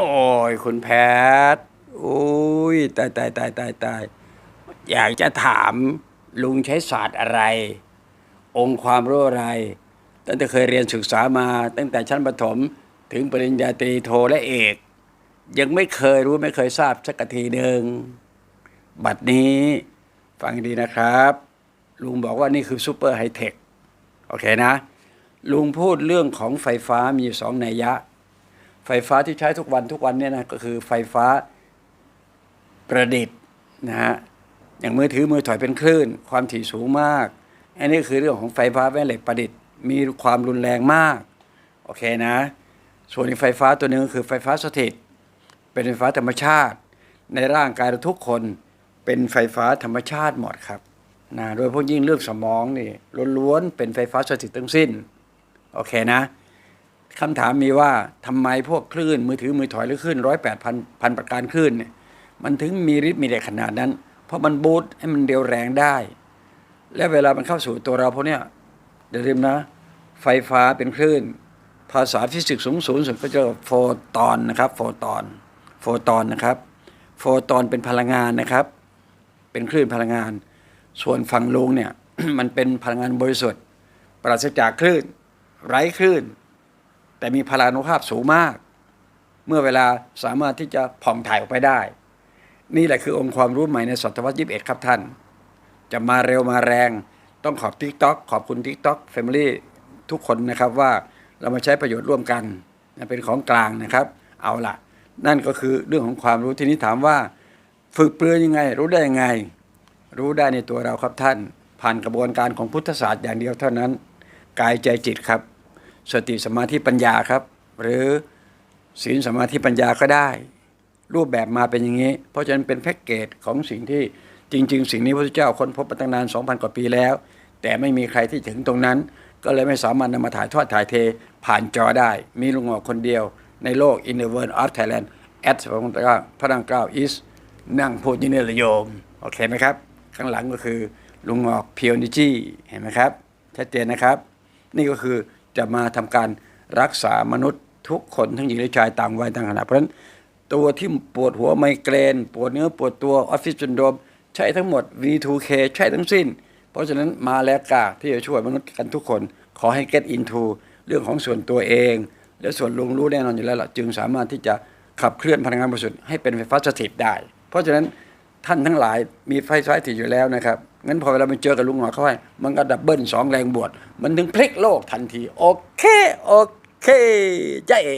อ้ยคุณแพทย์อุ้ยตายตายตายตายตายอยากจะถามลุงใช้ศาสตร์อะไร องค์ความรู้อะไร ตั้งแต่เคยเรียนศึกษามา ตั้งแต่ชั้นประถมถึงปริญญาตรีโทและเอก ยังไม่เคยรู้ไม่เคยทราบสักทีหนึ่งบัดนี้ฟังดีนะครับ ลุงบอกว่านี่คือซูเปอร์ไฮเทคโอเคนะ ลุงพูดเรื่องของไฟฟ้ามีอยู่สองนัยยะ ไฟฟ้าที่ใช้ทุกวันทุกวันเนี่ยนะก็คือไฟฟ้าประดิษฐ์นะฮะอย่างมือถือมือถอยเป็นคลื่น ความถี่สูงมาก อันนี้คือเรื่องของไฟฟ้าแม่เหล็กประดิษฐ์ มีความรุนแรงมากโอเคนะ ส่วนไฟฟ้าตัวหนึงก็คือไฟฟ้าสถิต เป็นไฟฟ้าธรรมชาติ ในร่างกายเราทุกคนเป็นไฟฟ้าธรรมชาติหมดครับนะโดยพาะยิ่งเรื่องสมองนี่ล้วนๆเป็นไฟฟ้าสถิตทั้งสิ้นโอเคนะ คำถามมีว่าทำไมพวกคลื่นมือถือมือถอยหรือคลื่นร้อยแปดพันพันประการคลื่นเนี่ยมันถึงมีฤทธิ์มีเดชขนาดนั้น เพราะมันบูตให้มันเร็วแรงได้ และเวลามันเข้าสู่ตัวเราพวกเนี้ยอย่าลืมนะ ไฟฟ้าเป็นคลื่น ภาษาฟิสิกส์สูงสูงสุดก็จะเรียกว่าโฟตอนนะครับโฟตอนโฟตอนนะครับ โฟตอนเป็นพลังงานนะครับ เป็นคลื่นพลังงาน ส่วนฝั่งลุงเนี่ยมันเป็นพลังงานบริสุทธิ์ ปราศจากคลื่น ไร้คลื่น แต่มีพลานุภาพสูงมาก เมื่อเวลาสามารถที่จะผ่องถ่ายออกไปได้ นี่แหละคือองค์ความรู้ใหม่ในศตวรรษ21ครับท่าน จะมาเร็วมาแรงต้องขอบ TikTok ขอบคุณ TikTok Family ทุกคนนะครับว่าเรามาใช้ประโยชน์ร่วมกันเป็นของกลางนะครับ เอาละนั่นก็คือเรื่องของความรู้ทีนี้ถามว่า ฝึกเปลือยยังไง รู้ได้ยังไง รู้ได้ในตัวเราครับท่าน ผ่านกระบวนการของพุทธศาสตร์อย่างเดียวเท่านั้น กายใจจิตครับ สติสมาธิปัญญาครับ หรือศีลสมาธิปัญญาก็ได้ รูปแบบมาเป็นอย่างนี้ เพราะฉะนั้นเป็นแพ็กเกจของสิ่งที่จริง ๆ สิ่งนี้พระพุทธเจ้าค้นพบมาตั้งนาน 2,000 กว่าปีแล้ว แต่ไม่มีใครที่ถึงตรงนั้น ก็เลยไม่สามารถนำมาถ่ายทอดถ่ายเทผ่านจอได้ มีลุงหงอกคนเดียวในโลก in the world of Thailand at พระพุทธเจ้าพระนางเกล้า is นั่งพูดอยินเนยโยม โอเคไหมครับ ข้างหลังก็คือลุงหงอกเพียวนิจีเห็นไหมครับ ชัดเจนนะครับ นี่ก็คือ จะมาทำการรักษามนุษย์ทุกคนทั้งหญิงและชายต่างวัยต่างขนาดเพราะฉะนั้นตัวที่ปวดหัวไมเกรน ปวดเนื้อปวดตัวออฟฟิศซินโดรมใช้ทั้งหมด V2K ใช้ทั้งสิ้น เพราะฉะนั้นมาแล้วกาที่จะช่วยมนุษย์กันทุกคน ขอให้ get into เรื่องของส่วนตัวเอง และส่วนลงรู้แน่นอนอยู่แล้วล่ะจึงสามารถที่จะขับเคลื่อนพลังงานบริสุทธิ์ให้เป็นไฟฟ้าสถิตได้ เพราะฉะนั้น ท่านทั้งหลายมีไฟฟ้ายติดอยู่แล้วนะครับงั้นพอเวลามันเจอกับลุงหงอเข้าไปมันก็ดับเบิลสองแรงบวชมันถึงพลิกโลกทันที โอเค โอเคใจเอ